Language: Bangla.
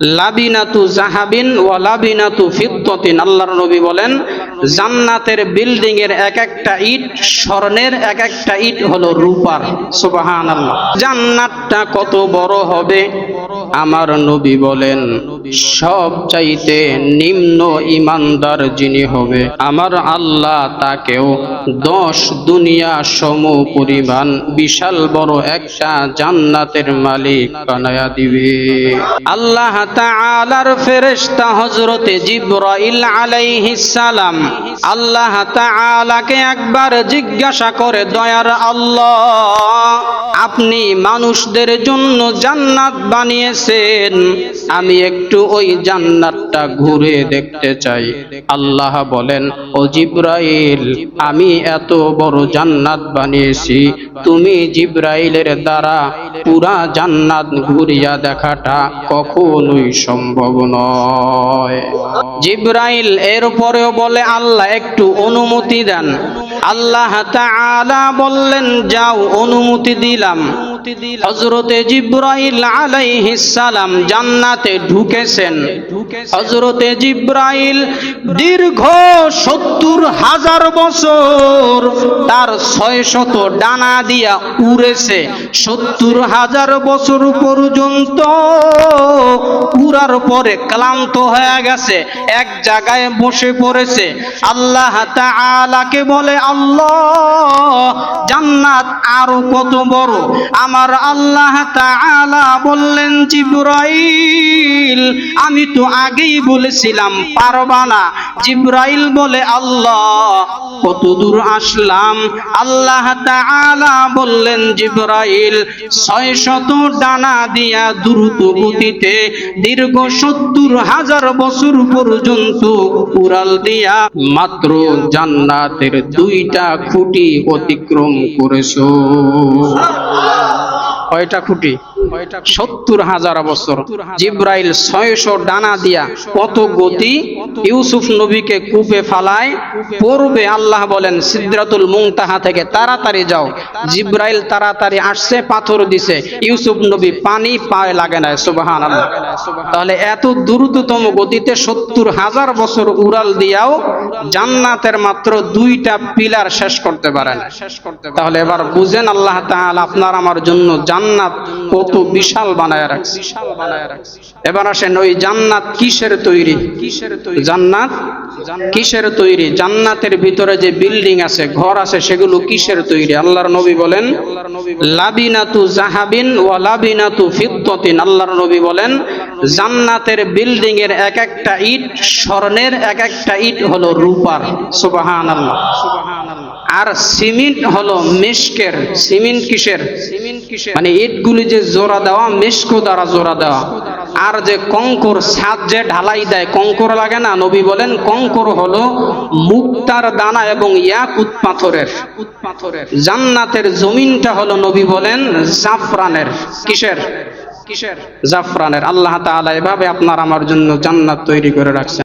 লাবিনাতু জাহাবিন ওয়া লাবিনাতু ফিদ্দাতিন আল্লাহর নবী বলেন জান্নাতের বিল্ডিং এর এক একটা ইট, স্বর্ণের এক একটা ইট হলো রূপার, সুবহানাল্লাহ। জান্নাতটা কত বড় হবে? আমার নবী বলেন, সব চাইতে নিম্ন ইমানদার যিনি হবে। আমার আল্লাহ তাকেও দশ দুনিয়া সম পরিমাণ বিশাল বড় একটা জান্নাতের মালিক বানায়া দিবে। আল্লাহ তাআলার ফেরেশতা হযরতে জিবরাইল আলাইহিস সালাম আল্লাহ তাআলাকে একবার জিজ্ঞাসা করে দয়ার আল্লাহ। আপনি মানুষদের জন্য জান্নাত বানিয়েছেন। আমি একটু ওই জান্নাতটা ঘুরে দেখতে চাই। আল্লাহ বলেন, ও জিব্রাইল, আমি এত বড় জান্নাত বানিয়েছি। তুমি জিব্রাইলের দ্বারা পুরা জান্নাত ঘুরিয়া দেখাটা কখনোই সম্ভব নয়। জিব্রাইল এরপরেও বলে, আল্লাহ, একটু অনুমতি দেন। আল্লাহ বললেন যাও অনুমতি দিলাম। হজরতে জিব্রাইল আলাইহিস সালাম জান্নাতে ঢুকেছেন। হজরতে জিব্রাইল দীর্ঘ সত্তর হাজার বছর তার ছয় শত ডানা দিয়া উড়েছে। সত্তর হাজার বছর পর্যন্ত উড়ার পরে ক্লান্ত হয়ে গেছে এক জায়গায় বসে পড়েছে। আল্লাহ তাআলাকে বলে আল্লাহ জান্নাত আরও কত বড়? আমার আল্লাহ তাআলা বললেন, জিব্রাইল, আমি তো আগেই বলেছিলাম, পারবা না। জিব্রাইল বলে, আল্লাহ কত দূর আসলাম? আল্লাহ তাআলা বললেন, জিব্রাইল ছয় শত ডানা দিয়া দ্রুত গতিতে দীর্ঘ সত্তর হাজার বছর পর্যন্ত উড়াল দিয়া মাত্র জান্নাতের দুইটা খুঁটি অতিক্রম করেছ। কয়টা খুঁটি? সত্তর হাজার বছর। জিব্রাইল ছয়শো ডানা দিয়া কত গতি? ইউসুফ নবীকে কূপে ফালায়। পড়বে আল্লাহ বলেন সিদ্রাতুল মুংতাহা থেকে তাড়াতাড়ি যাও। জিব্রাইল তাড়াতাড়ি আসছে পাথর দিছে। ইউসুফ নবী পানি পায়ে লাগে না সুবাহান আল্লাহ তাহলে এত দ্রুততম গতিতে সত্তর হাজার বছর উড়াল দিয়াও জান্নাতের মাত্র দুইটা পিলার শেষ করতে পারেন। তাহলে এবার বুঝেন আল্লাহ তাআলা আপনার আমার জন্য জান্নাত কত বিশাল বানায় রাখছে। এবার আসেন, ওই জান্নাত কিসের তৈরি? কিসের তৈরি জান্নাত কিসের তৈরি? জান্নাতের ভিতরে যে বিল্ডিং আছে, ঘর আছে, সেগুলো কিসের তৈরি? আল্লাহর নবী বলেন, লাবিনাতু জাহাবিন ওয়া লাবিনাতু ফিদ্দাতিন আল্লাহর নবী বলেন, জান্নাতের বিল্ডিং এর এক একটা ইট স্বর্ণের এক একটা ইট হলো রূপার। সুবহানাল্লাহ। আর সিমেন্ট হলো মেশকের, সিমেন্ট কিসের? সিমেন্ট কিসের মানে ইটগুলি যে জোড়া দেওয়া, মেশকো দ্বারা জোড়া দেওয়া। আর যে কঙ্কর ছাদ যে ঢালাই দেয়, কঙ্কর লাগে না? নবী বলেন, কঙ্কর হলো মুক্তার দানা এবং ইয়াকুত পাথরের। পাথরের জান্নাতের জমিনটা হলো নবী বলেন, জাফরানের। কিসের কিসের? জাফরানের। আল্লাহ তাআলা এভাবে আপনার আমার জন্য জান্নাত তৈরি করে রাখছেন।